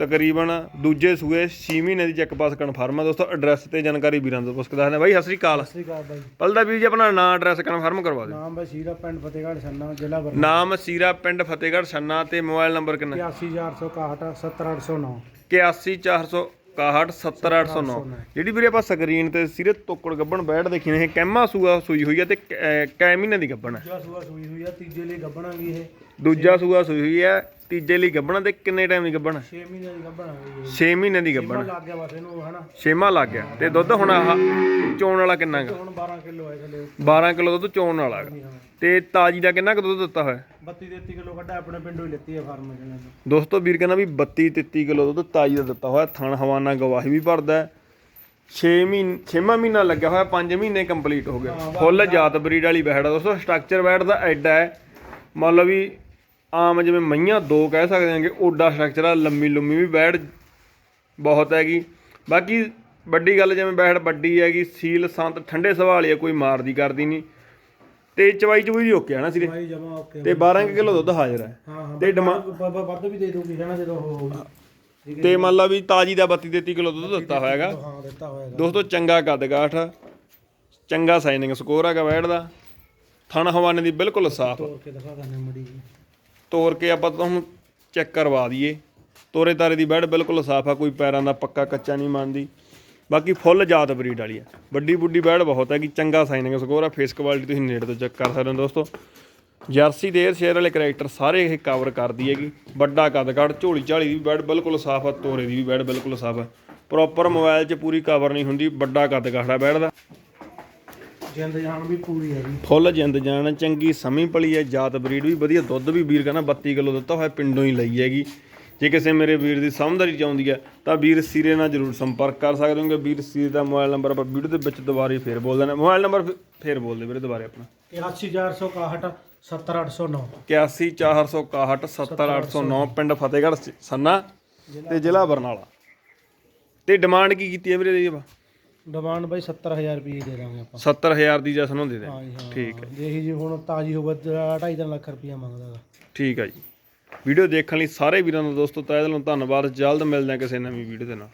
ਤਕਰੀਬਨ ਦੂਜੇ ਸੂਏ 6 ਮਹੀਨੇ ਦੀ ਚੈੱਕ ਪਾਸ ਕਨਫਰਮ ਹੈ ਦੋਸਤੋ ਐਡਰੈਸ ਤੇ ਜਾਣਕਾਰੀ ਵੀਰਾਂ ਤੋਂ ਪੁੱਛ ਦੱਸਦੇ ਹਾਂ। ਬਾਈ ਸਤਿ ਸ੍ਰੀ ਅਕਾਲ। ਸਤਿ ਸ਼੍ਰੀ ਅਕਾਲ ਬਾਈ। ਪਲਦਾ ਵੀਰ ਜੀ ਆਪਣਾ ਨਾਂ ਐਡਰੈਸ ਕਨਫਰਮ ਕਰਵਾ ਦਿਓ। ਨਾਮ ਬਸ਼ੀਰਾ ਪਿੰਡ ਫਤਿਹਗੜ੍ਹ ਛੰਨਾ ਜ਼ਿਲ੍ਹਾ ਬਰਨਾਲਾ। ਨਾਮ ਸੀਰਾ ਪਿੰਡ ਫਤਿਹਗੜ੍ਹ ਛੰਨਾ ਤੇ ਮੋਬਾਈਲ ਨੰਬਰ ਕਿੰਨਾ? 81461 70809 81461 70809 ਜਿਹੜੀ ਵੀਰੇ ਆਪਾਂ ਸਕਰੀਨ ਤੇ ਸਿਰੇ ਤੋਕੜ ਗੱਬਣ ਬੈਠ ਦੇਖੀ ਨੇ ਇਹ ਕੈਮਾ ਸੂਆ ਸੂਈ ਹੋਈ ਹੈ ਤੇ ਕ- ਮਹੀਨੇ ਦੀ ਗੱਬਣ ਹੈ ਸੂਆ ਸੂਈ ਹੋਈ ਆ ਤੀਜੇ ਲਈ ਗੱਬਣਾਂਗੀ ਇਹ। ਦੂਜਾ ਸੂਆ ਸੂਈ ਹੈ ਤੀਜੇ ਲਈ ਗੱਬਣ ਤੇ ਕਿੰਨੇ ਟਾਈਮ ਦੀ ਗੱਬਣ? ਹੈ 6 ਮਹੀਨਿਆਂ ਦੀ ਇਹ 6 ਮਹੀਨੇ ਦੀ ਗੱਬਣ। ਲੱਗ ਗਿਆ ਬਸ ਇਹਨੂੰ ਹਨਾ। ਛੇਵਾਂ ਲੱਗ ਗਿਆ। ਤੇ ਦੁੱਧ ਹੁਣ ਆਹ ਚੋਣ ਵਾਲਾ ਕਿੰਨਾ ਗਾ ਹੁਣ 12 ਕਿਲੋ ਹੈ ਥੱਲੇ 12 ਕਿਲੋ ਦੁੱਧ ਚੋਣ ਵਾਲਾ। ਗਾ ਤੇ ਤਾਜੀ ਦਾ ਕਿੰਨਾ ਕੁ ਦੁੱਧ ਦਿੱਤਾ ਹੋਇਆ? 32 33 ਕਿਲੋ ਕੱਢਾ ਆਪਣੇ ਪਿੰਡੋਂ ਹੀ ਲੈਤੀ ਹੈ ਫਾਰਮ ਜਿਹਨਾਂ ਨੂੰ ਦੋਸਤੋ ਵੀਰ ਕਹਿੰਦਾ ਵੀ 32 33 ਕਿਲੋ ਦੁੱਧ ਤਾਜੀ ਦਾ ਦਿੱਤਾ ਹੋਇਆ। ਥਣ ਹਵਾਨਾ ਗਵਾਹੀ ਵੀ ਭਰਦਾ 6 ਮਹੀਨੇ 6ਵਾਂ ਮਹੀਨਾ ਲੱਗਿਆ ਹੋਇਆ 5 ਮਹੀਨੇ ਕੰਪਲੀਟ ਹੋ ਗਏ। ਫੁੱਲ ਜਾਤ ਬਰੀਡ ਵਾਲੀ ਬੈੜ ਦੋਸਤੋ। ਸਟਰਕਚਰ ਬੈੜ ਦਾ ਐਡਾ ਹੈ। ਮੰਨ ਲਓ ਵੀ ਆਮ ਜਿਵੇਂ ਮਈਆਂ ਦੋ ਕਹਿ ਸਕਦੇ ਹਾਂਗੇ ਓਡਾ ਸਟਰਕਚਰ ਆ ਲੰਮੀ ਲੰਮੀ ਵੀ ਬੈੜ ਬਹੁਤ ਹੈਗੀ। ਬਾਕੀ ਵੱਡੀ ਗੱਲ ਜਿਵੇਂ ਬੈੜ ਵੱਡੀ ਹੈਗੀ ਸੀਲ ਸੰਤ ਠੰਡੇ ਸੁਭਾਅ ਵਾਲੀ ਆ ਕੋਈ ਮਾਰਦੀ ਕਰਦੀ ਨਹੀਂ। ਤੇ ਚਵਾਈ ਚਵੂਈ ਵੀ ਓਕੇ ਆ ਨਾ ਸਿਰੇ? ਤੇ 12 ਕਿਲੋ ਦੁੱਧ ਹਾਜ਼ਰ ਹੈ ਤੇ ਵੱਧ ਵੀ ਦੇ ਦੂਗੀ ਹਨਾ ਜਦੋਂ ਉਹ ਤੇ ਮੰਨ ਲਾ ਵੀ ਤਾਜੀ ਦਾ 32 33 ਕਿਲੋ ਦੁੱਧ ਦਿੱਤਾ ਹੋਇਆਗਾ ਹਾਂ ਦਿੱਤਾ ਦੋਸਤੋ ਚੰਗਾ ਕੱਦ ਕਾਠ ਚੰਗਾ ਸਾਈਨਿੰਗ ਸਕੋਰ ਹੈਗਾ ਬੈੜ ਦਾ। ਥਣ ਹਵਾਨੇ ਦੀ ਬਿਲਕੁਲ ਸਾਫ਼। ਤੋੜ ਕੇ ਦਿਖਾ ਦਿੰਦੇ ਮੜੀ ਜੀ ਤੋਰ ਕੇ ਆਪਾਂ ਤੁਹਾਨੂੰ ਚੈੱਕ ਕਰਵਾ ਦਈਏ। ਤੋਰੇ ਤਾਰੇ ਦੀ ਬੈੜ ਬਿਲਕੁਲ ਸਾਫ਼ ਆ, ਕੋਈ ਪੈਰਾਂ ਦਾ ਪੱਕਾ ਕੱਚਾ ਨਹੀਂ ਮੰਨਦੀ। ਬਾਕੀ ਫੁੱਲ ਜਾਤ ਬਰੀਡ ਵਾਲੀ ਆ। ਵੱਡੀ ਬੁੱਢੀ ਬੈੜ ਬਹੁਤ ਹੈਗੀ ਚੰਗਾ ਸਾਈਨਿੰਗ ਸਕੋਰ ਆ ਫੇਸ ਕੁਆਲਿਟੀ ਤੁਸੀਂ ਨੇੜੇ ਤੋਂ ਚੈੱਕ ਕਰ ਸਕਦੇ ਹੋ ਦੋਸਤੋ। ਜਰਸੀ ਦੇ ਸ਼ੇਅਰ ਵਾਲੇ ਕਰੈਕਟਰ ਸਾਰੇ ਇਹ ਕਵਰ ਕਰਦੀ ਹੈਗੀ। ਵੱਡਾ ਕੱਦ ਕਾਠ ਝੋਲੀ ਝਾਲੀ ਦੀ ਵੀ ਬੈਡ ਬਿਲਕੁਲ ਸਾਫ਼ ਆ, ਤੋਰੇ ਦੀ ਵੀ ਬੈਡ ਬਿਲਕੁਲ ਸਾਫ਼ ਆ। ਪ੍ਰੋਪਰ ਮੋਬਾਈਲ 'ਚ ਪੂਰੀ ਕਵਰ ਨਹੀਂ ਹੁੰਦੀ, ਵੱਡਾ ਕੱਦ ਕਾਠ ਆ ਬੈਡ ਦਾ। ਜਿੰਦ ਜਾਨ ਵੀ ਪੂਰੀ ਹੈ ਜੀ। ਫੁੱਲ ਜਿੰਦ ਜਾਨ ਚੰਗੀ ਸਮੀ ਪਲੀ ਹੈ ਜਾਤ ਬਰੀਡ ਵੀ ਵਧੀਆ ਦੁੱਧ ਵੀ ਵੀਰ ਕਹਿੰਦਾ 32 ਕਿਲੋ ਦਿੱਤਾ ਹੋਇਆ ਪਿੰਡੋਂ ਹੀ ਲਈ ਹੈਗੀ। ਜੇ ਕਿਸੇ ਮੇਰੇ ਵੀਰ ਦੀ ਸਮਝਦਾਰੀ ਚਾਹੁੰਦੀ ਹੈ ਤਾਂ ਵੀਰ ਸੀਰੇ ਨਾਲ ਜਰੂਰ ਸੰਪਰਕ ਕਰ ਸਕਦੇ ਹੋਗੇ। ਵੀਰ ਸੀਰੇ ਦਾ ਮੋਬਾਈਲ ਨੰਬਰ ਆਪਾਂ ਵੀਡੀਓ ਦੇ ਵਿੱਚ ਦੁਬਾਰੇ ਫੇਰ ਬੋਲ ਦੇਣਾ ਮੋਬਾਈਲ ਨੰਬਰ ਫੇਰ ਬੋਲ ਦੇ ਵੀਰੇ ਦੁਬਾਰੇ ਆਪਣਾ। 81461 70809 81461 70809 ਪਿੰਡ ਫਤਿਹਗੜ੍ਹ ਸੰਨਾ ਤੇ ਜ਼ਿਲ੍ਹਾ ਬਰਨਾਲਾ। ਤੇ ਡਿਮਾਂਡ ਕੀ ਕੀਤੀ ਹੈ ਵੀਰੇ ਦੀ ਆਪਾਂ? ਡਿਮਾਂਡ ਬਾਈ 70000 ਰੁਪਏ ਦੇ ਦਾਂਗੇ ਆਪਾਂ। 70000 ਦੀ ਜਸਨ ਹੁੰਦੇ ਦੇ ਹਾਂ ਠੀਕ ਹੈ। ਜੇ ਇਹੀ ਜੀ ਹੁਣ ਤਾਜੀ ਹੋਵੇ 2.5 ਲੱਖ ਰੁਪਏ ਮੰਗਦਾ ਗਾ। ਠੀਕ ਹੈ ਜੀ। ਵੀਡੀਓ ਦੇਖਣ ਲਈ ਸਾਰੇ ਵੀਰਾਂ ਦਾ ਦੋਸਤੋ ਤਹਿ ਦਿਲੋਂ ਧੰਨਵਾਦ। ਜਲਦ ਮਿਲਦੇ ਹਾਂ ਕਿਸੇ ਨਵੀਂ ਵੀਡੀਓ ਦੇ ਨਾਲ।